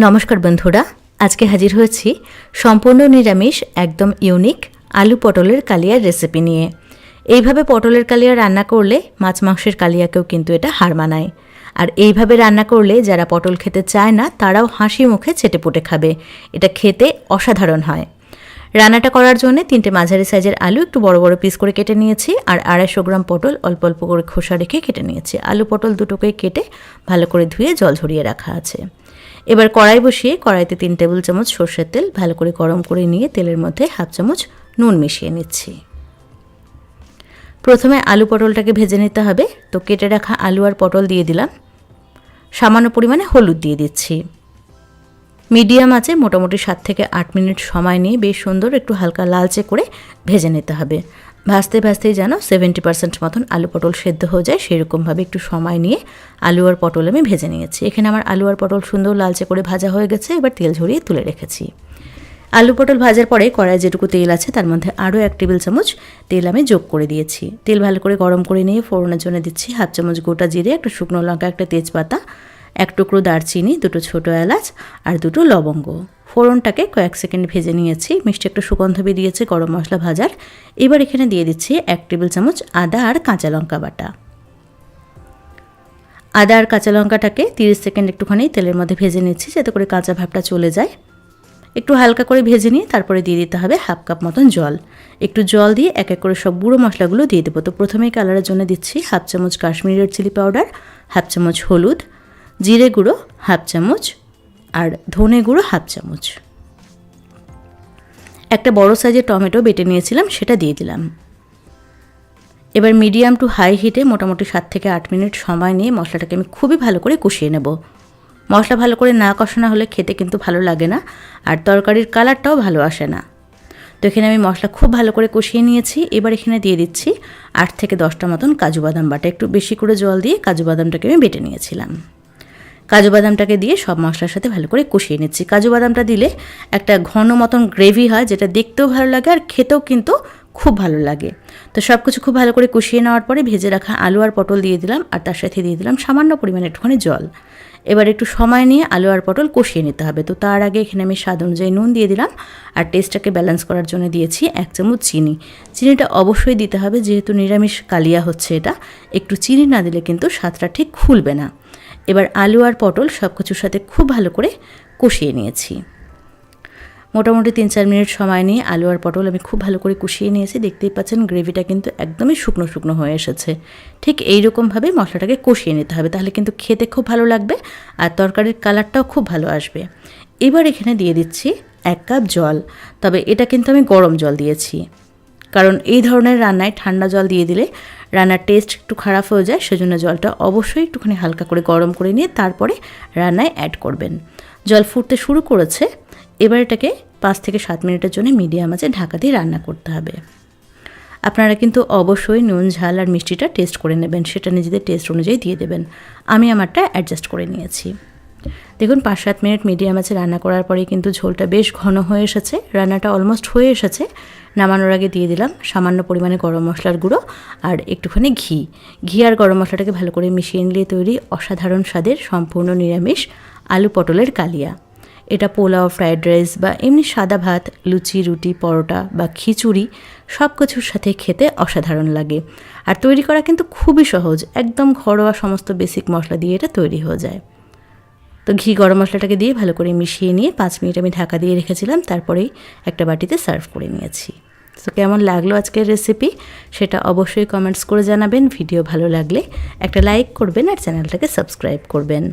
নমস্কার বন্ধুরা, আজকে হাজির হয়েছি সম্পূর্ণ নিরামিষ, একদম ইউনিক আলু পটলের কালিয়ার রেসিপি নিয়ে। এইভাবে পটলের কালিয়া রান্না করলে মাছ মাংসের কালিয়াকেও কিন্তু এটা হার মানায়। আর এইভাবে রান্না করলে যারা পটল খেতে চায় না, তারাও হাসি মুখে চেটেপুটে খাবে। এটা খেতে অসাধারণ হয়। রান্নাটা করার জন্য তিনটে মাঝারি সাইজের আলু একটু বড় বড় পিস করে কেটে নিয়েছি, আর আড়াইশো গ্রাম পটল অল্প অল্প করে খোসা রেখে কেটে নিয়েছি। আলু পটল দুটোকে কেটে ভালো করে ধুয়ে জল ঝরিয়ে রাখা আছে। এবার কড়াই বসিয়ে কড়াইতে তিন টেবিল চামচ সর্ষের তেল, ভালো করে গরম করে নিয়ে তেলের মধ্যে হাফ চামচ নুন মিশিয়ে নিচ্ছি। প্রথমে আলু পটলটাকে ভেজে নিতে হবে। তো কেটে রাখা আলু আর পটল দিয়ে দিলাম। সামান্য পরিমাণে হলুদ দিয়ে দিচ্ছি। মিডিয়াম আছে, মোটামুটি সাত থেকে আট মিনিট সময় নিয়ে বেশ সুন্দর একটু হালকা লালচে করে ভেজে নিতে হবে। ভাজতে ভাজতেই যেন সেভেন্টি পার্সেন্ট মতন আলু পটল সেদ্ধ হয়ে যায়, সেরকমভাবে একটু সময় নিয়ে আলু আর পটল আমি ভেজে নিয়েছি। এখানে আমার আলু আর পটল সুন্দর লালচে করে ভাজা হয়ে গেছে, এবার তেল ঝরিয়ে তুলে রেখেছি। আলু পটল ভাজার পরে কড়াই যেটুকু তেল আছে, তার মধ্যে আরও এক টেবিল চামচ তেল আমি যোগ করে দিয়েছি। তেল ভালো করে গরম করে নিয়ে ফোড়নের জন্য দিচ্ছি হাফ চামচ গোটা জিরে, একটা শুকনো লঙ্কা, একটা তেজপাতা, এক টুকরো দারচিনি, দুটো ছোটো এলাচ আর দুটো লবঙ্গ। ফোড়নটাকে কয়েক সেকেন্ড ভেজে নিয়েছি। মিষ্টি একটু সুগন্ধ বেরিয়েছে, গরম মশলা ভাজার। এবার এখানে দিয়ে দিচ্ছি এক টেবিল চামচ আদা আর কাঁচা লঙ্কা বাটা। আদা আর কাঁচা লঙ্কাটাকে তিরিশ সেকেন্ড একটুখানি তেলের মধ্যে ভেজে নিচ্ছি, যাতে করে কাঁচা ভাবটা চলে যায়। একটু হালকা করে ভেজে নিয়ে তারপরে দিয়ে দিতে হবে হাফ কাপ মতন জল। একটু জল দিয়ে এক এক করে সব গুঁড়ো মশলাগুলো দিয়ে দেবো। তো প্রথমেই কালারের জন্য দিচ্ছি হাফ চামচ Kashmiri red chilli powder half চামচ হলুদ, জিরে গুঁড়ো, হাফ চামচ আর ধনে গুঁড়ো হাফ চামচ। একটা বড় সাইজের টমেটো বেটে নিয়েছিলাম, সেটা দিয়ে দিলাম। এবার মিডিয়াম টু হাই হিটে মোটামুটি সাত থেকে আট মিনিট সময় নিয়ে মশলাটাকে আমি খুবই ভালো করে কষিয়ে নেব। মশলা ভালো করে না কষানো হলে খেতে কিন্তু ভালো লাগে না, আর তরকারির কালারটাও ভালো আসে না। তো এখানে আমি মশলা খুব ভালো করে কষিয়ে নিয়েছি। এবার এখানে দিয়ে দিচ্ছি আট থেকে দশটা মতন কাজু বাদাম বাটা। একটু বেশি করে জল দিয়ে কাজু বাদামটাকে আমি বেটে নিয়েছিলাম। কাজু বাদামটাকে দিয়ে সব মশলার সাথে ভালো করে কষিয়ে নিচ্ছি। কাজু বাদামটা দিলে একটা ঘন মতন গ্রেভি হয়, যেটা দেখতেও ভালো লাগে আর খেতেও কিন্তু খুব ভালো লাগে। তো সব কিছু খুব ভালো করে কষিয়ে নেওয়ার পরে ভেজে রাখা আলু আর পটল দিয়ে দিলাম আর তার সাথে দিয়ে দিলাম সামান্য পরিমাণে একটুখানি জল। এবার একটু সময় নিয়ে আলু আর পটল কষিয়ে নিতে হবে। তো তার আগে এখানে আমি স্বাদ অনুযায়ী নুন দিয়ে দিলাম আর টেস্টটাকে ব্যালেন্স করার জন্য দিয়েছি এক চামচ চিনি। চিনিটা অবশ্যই দিতে হবে, যেহেতু নিরামিষ কালিয়া হচ্ছে এটা। একটু চিনি না দিলে কিন্তু স্বাদটা ঠিক খুলবে না। এবার আলু আর পটল সব কিছুর সাথে খুব ভালো করে কষিয়ে নিয়েছি। মোটামুটি তিন চার মিনিট সময় নিয়ে আলু আর পটল আমি খুব ভালো করে কষিয়ে নিয়েছি। দেখতেই পাচ্ছেন গ্রেভিটা কিন্তু একদমই শুকনো শুকনো হয়ে এসেছে। ঠিক এই রকমভাবে মশলাটাকে কষিয়ে নিতে হবে, তাহলে কিন্তু খেতে খুব ভালো লাগবে আর তরকারির কালারটাও খুব ভালো আসবে। এবার এখানে দিয়ে দিচ্ছি এক কাপ জল, তবে এটা কিন্তু আমি গরম জল দিয়েছি। কারণ এই ধরনের রান্নায় ঠান্ডা জল দিয়ে দিলে রান্নার টেস্ট একটু খারাপ হয়ে যায়, সেজন্য জলটা অবশ্যই একটুখানি হালকা করে গরম করে নিয়ে তারপরে রান্নায় অ্যাড করবেন। জল ফুটতে শুরু করেছে, এবার এটাকে পাঁচ থেকে সাত মিনিটের জন্য মিডিয়াম আছে ঢাকা দিয়ে রান্না করতে হবে। আপনারা কিন্তু অবশ্যই নুন, ঝাল আর মিষ্টিটা টেস্ট করে নেবেন, সেটা নিজেদের টেস্ট অনুযায়ী দিয়ে দেবেন। আমি আমারটা অ্যাডজাস্ট করে নিয়েছি। দেখুন পাঁচ সাত মিনিট মিডিয়াম আছে রান্না করার পরেই কিন্তু ঝোলটা বেশ ঘন হয়ে এসেছে। রান্নাটা অলমোস্ট হয়ে এসেছে। নামানোর আগে দিয়ে দিলাম সামান্য পরিমাণে গরম মশলার গুঁড়ো আর একটুখানি ঘি। ঘি আর গরম মশলাটাকে ভালো করে মিশিয়ে নিলে তৈরি অসাধারণ স্বাদের সম্পূর্ণ নিরামিষ আলু পটলের কালিয়া। এটা পোলাও ফ্রায়েড রাইস বা এমনি সাদা ভাত, লুচি, রুটি, পরোটা বা খিচুড়ি সব কিছুর সাথে খেতে অসাধারণ লাগে। আর তৈরি করা কিন্তু খুবই সহজ। একদম ঘরোয়া সমস্ত বেসিক মশলা দিয়ে এটা তৈরি হয়ে যায়। তো ঘি গরম মশলাটাকে দিয়ে ভালো করে মিশিয়ে নিয়ে পাঁচ মিনিট আমি ঢাকা দিয়ে রেখেছিলাম, তারপরেই একটা বাটিতে সার্ভ করে নিয়েছি। তো কেমন লাগল আজকের রেসিপি সেটা অবশ্যই কমেন্টস করে জানাবেন। ভিডিও ভালো লাগলে একটা লাইক করবেন আর চ্যানেলটাকে সাবস্ক্রাইব করবেন।